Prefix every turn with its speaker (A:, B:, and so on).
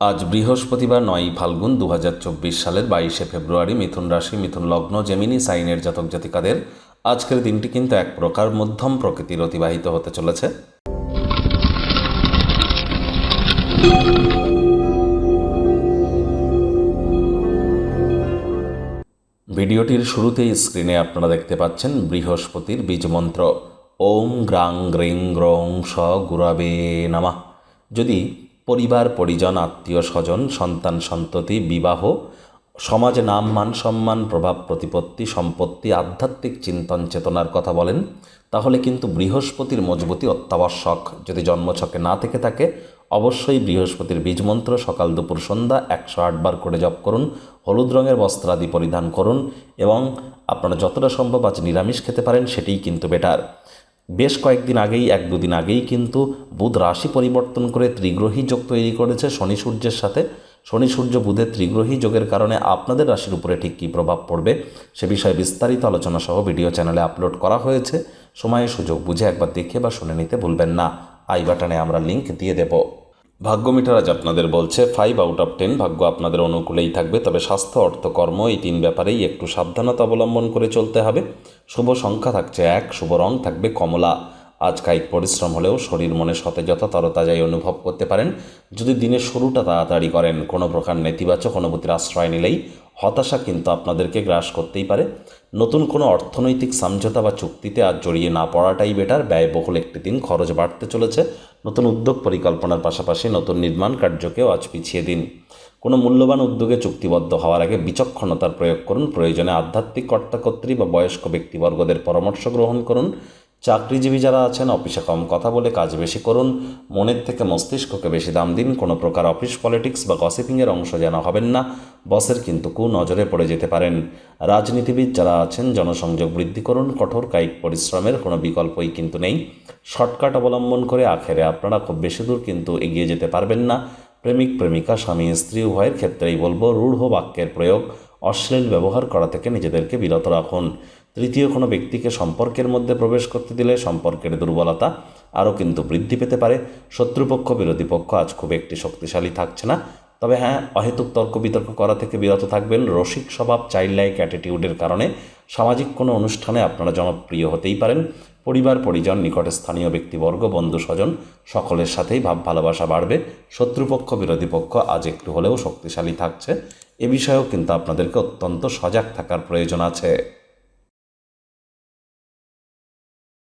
A: আজ বৃহস্পতিবার নয়ই ফাল্গুন দু হাজার চব্বিশ সালের বাইশে ফেব্রুয়ারি মিথুন রাশি, মিথুন লগ্ন, জেমিনি, সাইনের জাতক জাতিকাদের আজকের দিনটি কিন্তু এক প্রকার মধ্যম প্রকৃতির অতিবাহিত হতে চলেছে। ভিডিওটির শুরুতেই স্ক্রিনে আপনারা দেখতে পাচ্ছেন বৃহস্পতির বীজমন্ত্র ওম গ্রাং গ্রিং গ্রং স গুরাবে নামা। যদি পরিবার, পরিজন, আত্মীয়, স্বজন, সন্তান, সন্ততি, বিবাহ, সমাজে, নাম, মান, সম্মান, প্রভাব, প্রতিপত্তি, সম্পত্তি, আধ্যাত্মিক চিন্তন, চেতনার কথা বলেন, তাহলে কিন্তু বৃহস্পতির মজবুতি অত্যাবশ্যক। যদি জন্মছকে না থেকে থাকে, অবশ্যই বৃহস্পতির বীজমন্ত্র সকাল দুপুর সন্ধ্যা একশো আটবার করে জপ করুন, হলুদ রঙের বস্ত্রাদি পরিধান করুন এবং আপনারা যতটা সম্ভব আজ নিরামিষ খেতে পারেন, সেটিই কিন্তু বেটার। বেশ কয়েকদিন আগেই, এক দুদিন আগেই কিন্তু বুধ রাশি পরিবর্তন করে ত্রিগ্রহী যোগ তৈরি করেছে শনি সূর্যের সাথে। শনি সূর্য বুধের ত্রিগ্রহী যোগের কারণে আপনাদের রাশির উপরে ঠিক কী প্রভাব পড়বে সে বিষয়ে বিস্তারিত আলোচনা সহ ভিডিও চ্যানেলে আপলোড করা হয়েছে। সময়ে সুযোগ বুঝে একবার দেখে বা শুনে নিতে ভুলবেন না। আই বাটনে আমরা লিঙ্ক দিয়ে দেব। ভাগ্য মিটার আজ আপনাদের বলছে ফাইভ আউট অফ টেন ভাগ্য আপনাদের অনুকূলেই থাকবে, তবে স্বাস্থ্য অর্থ কর্ম এই তিন ব্যাপারেই একটু সাবধানতা অবলম্বন করে চলতে হবে। শুভ সংখ্যা থাকছে এক, শুভ রং থাকবে কমলা। আজ কায়িক পরিশ্রম হলেও শরীর মনে সতেজতা তরতাজাই অনুভব করতে পারেন। যদি দিনের শুরুটা তাড়াতাড়ি করেন, কোনো প্রকার নেতিবাচক অনুভূতির আশ্রয় নিলেই হতাশা কিন্তু আপনাদেরকে গ্রাস করতেই পারে। নতুন কোনো অর্থনৈতিক সমঝোতা বা চুক্তিতে আর জড়িয়ে না পড়াটাই বেটার ব্যয়বহুল একটি দিন, খরচ বাড়তে চলেছে। নতুন উদ্যোগ পরিকল্পনার পাশাপাশি নতুন নির্মাণ কার্যকেও আজ পিছিয়ে দিন। কোনো মূল্যবান উদ্যোগে চুক্তিবদ্ধ হওয়ার আগে বিচক্ষণতার প্রয়োগ করুন। প্রয়োজনে আধ্যাত্মিক কর্তাকর্ত্রী বা বয়স্ক ব্যক্তিবর্গদের পরামর্শ গ্রহণ করুন। চাকরিজীবী যারা আছেন, অফিসে কম কথা বলে কাজ বেশি করুন। মনের থেকে মস্তিষ্ককে বেশি দাম দিন। কোনো প্রকার অফিস পলিটিক্স বা গসিপিংয়ের অংশ যেন হবেন না। বসের কিন্তু কু নজরে পড়ে যেতে পারেন। রাজনীতিবিদ যারা আছেন, জনসংযোগ বৃদ্ধি করুন। কঠোর কায়িক পরিশ্রমের কোনো বিকল্পই কিন্তু নেই। শর্টকাট অবলম্বন করে আখেরে আপনারা খুব বেশি দূর কিন্তু এগিয়ে যেতে পারবেন না। প্রেমিক, প্রেমিকা, স্বামী, স্ত্রী, উভয়ের ক্ষেত্রেই বলব, রূঢ় বাক্যের প্রয়োগ। অশ্লীল ব্যবহার করা থেকে নিজেদেরকে বিরত রাখুন। তৃতীয় কোনো ব্যক্তিকে সম্পর্কের মধ্যে প্রবেশ করতে দিলে সম্পর্কের দুর্বলতা আরও কিন্তু বৃদ্ধি পেতে পারে। শত্রুপক্ষ, বিরোধী পক্ষ আজ খুব একটি শক্তিশালী থাকছে না। তবে হ্যাঁ অহেতুক তর্ক বিতর্ক করা থেকে বিরত থাকবেন রসিক স্বভাব চাইল্ড লাইক অ্যাটিটিউডের কারণে। সামাজিক কোনো অনুষ্ঠানে আপনারা জনপ্রিয় হতেই পারেন। পরিবার, পরিজন, নিকটে স্থানীয় ব্যক্তিবর্গ, বন্ধু, স্বজন, সকলের সাথেই ভাব ভালোবাসা বাড়বে। শত্রুপক্ষ, বিরোধী পক্ষ আজ একটু হলেও শক্তিশালী থাকছে। এ বিষয়েও কিন্তু আপনাদেরকে অত্যন্ত সজাগ থাকার প্রয়োজন আছে।